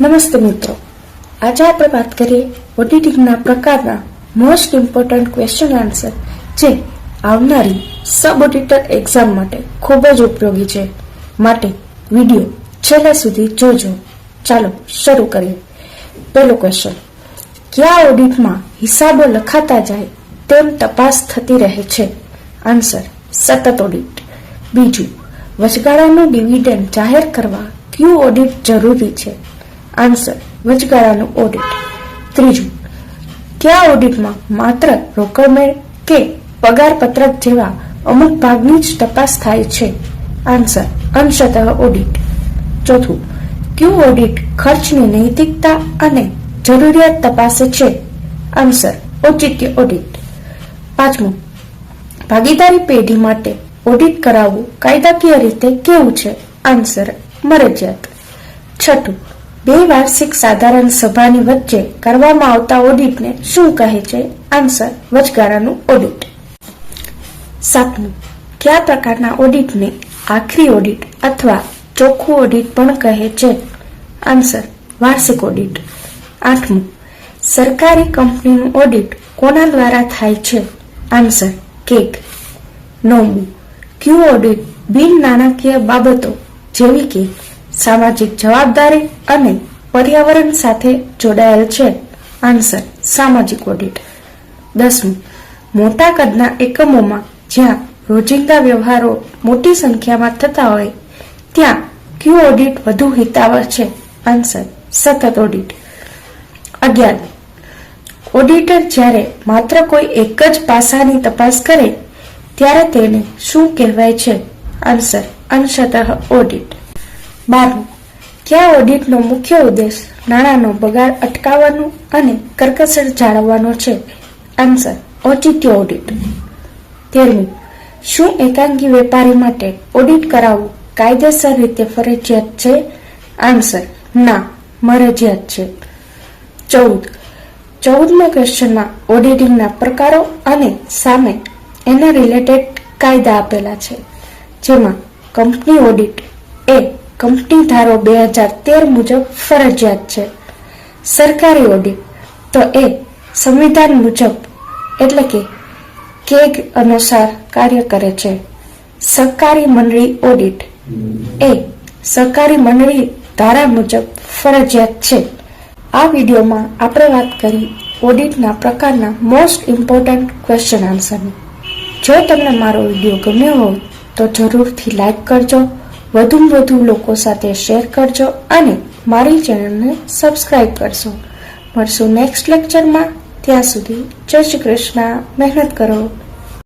નમસ્તે મિત્રો. આજે આપણે વાત કરીએ ઓડિટિંગના પ્રકારના મોસ્ટ ઇમ્પોર્ટન્ટ ક્વેશ્ચન આન્સર જે આવનારી સબ ઓડિટર એક્ઝામ માટે ખૂબ જ ઉપયોગી છે. માટે વીડિયો છેલ્લે સુધી જોજો. ચાલો શરૂ કરીએ. પહેલો ક્વેશ્ચન કયા ઓડિટમાં હિસાબો લખાતા જાય તેમ તપાસ થતી રહે છે? આન્સર સતત ઓડિટ બીજું, વચગાળાનું ડિવિડન્ડ જાહેર કરવા કયું ઓડિટ જરૂરી છે? આન્સર વચગાળાનું ઓડિટ ત્રીજું. કયા ઓડિટમાં માત્ર રોકડમેળ કે પગાર પત્રક જેવા અમુક ભાગની જ તપાસ થાય છે? આન્સર અંશતઃ ઓડિટ ચોથું. કયું ઓડિટ ખર્ચની નૈતિકતા અને જરૂરિયાત તપાસે છે? આન્સર ઔચિત્ય ઓડિટ પાંચમું. ભાગીદારી પેઢી માટે ઓડિટ કરાવવું કાયદાકીય રીતે કેવું છે? આન્સર મરજિયાત છઠ્ઠું. બે વાર્ષિક સાધારણ સભાની વચ્ચે કરવામાં આવતા ઓડિટને શું કહે છે? આન્સર, વચગાળાનું ઓડિટ. સાતમું, કયા પ્રકારના ઓડિટને આખરી ઓડિટ અથવા ચોખ્ખું ઓડિટ પણ કહે છે? આન્સર, વાર્ષિક ઓડિટ. આઠમું, સરકારી કંપનીનું ઓડિટ કોના દ્વારા થાય છે? Answer, CAG. નવમું, ક્યુ ઓડિટ બિન નાણાકીય બાબતો, જેવી કે સામાજિક જવાબદારી અને પર્યાવરણ સાથે જોડાયેલ છે. આન્સર સામાજિક ઓડિટ દસમું, મોટા કદના એકમોમાં જ્યાં રોજિંદા વ્યવહારો મોટી સંખ્યામાં થતા હોય, ત્યાં ક્યુ ઓડિટ વધુ હિતાવહ છે? આન્સર સતત ઓડિટ અગિયાર ઓડિટર જ્યારે માત્ર કોઈ એક જ પાસાની તપાસ કરે, ત્યારે તેને શું કહેવાય છે? આન્સર અંશતઃ ઓડિટ બારમું કયા ઓડિટનો મુખ્ય ઉદ્દેશ નાણાંનો બગાડ અટકાવવાનો અને કરકસર જાળવવાનો છે? આન્સર ઓચિત્ય ઓડિટ. તેરમું, શું એકાંગી વેપારી માટે ઓડિટ કરાવવું કાયદેસર રીતે ફરજિયાત છે? આન્સર ના, મરજિયાત છે. ચૌદ, ચૌદમા ક્વેશ્ચનમાં ઓડિટિંગના પ્રકારો અને સામે એના રિલેટેડ કાયદા આપેલા છે. જેમાં કંપની ઓડિટ એ કંપની ધારો બે હજાર તેર મુજબ ફરજિયાત છે. સરકારી ઓડિટ તો એ સંવિધાન મુજબ એટલે કે કેગ અનુસાર કાર્ય કરે છે. સહકારી મંડળી ઓડિટ એ સહકારી મંડળી ધારા મુજબ ફરજિયાત છે. આ વિડીયોમાં આપણે વાત કરી ઓડિટના પ્રકારના મોસ્ટ ઇમ્પોર્ટન્ટ ક્વેશ્ચન આન્સરની જો તમને મારો વીડિયો ગમ્યો હોય તો જરૂરથી લાઈક કરજો. વધુમાં વધુ લોકો સાથે શેર કરજો અને મારી ચેનલને સબસ્ક્રાઇબ કરશો. મળશું નેક્સ્ટ લેક્ચરમાં ત્યાં સુધી જય શ્રી કૃષ્ણ. મહેનત કરો.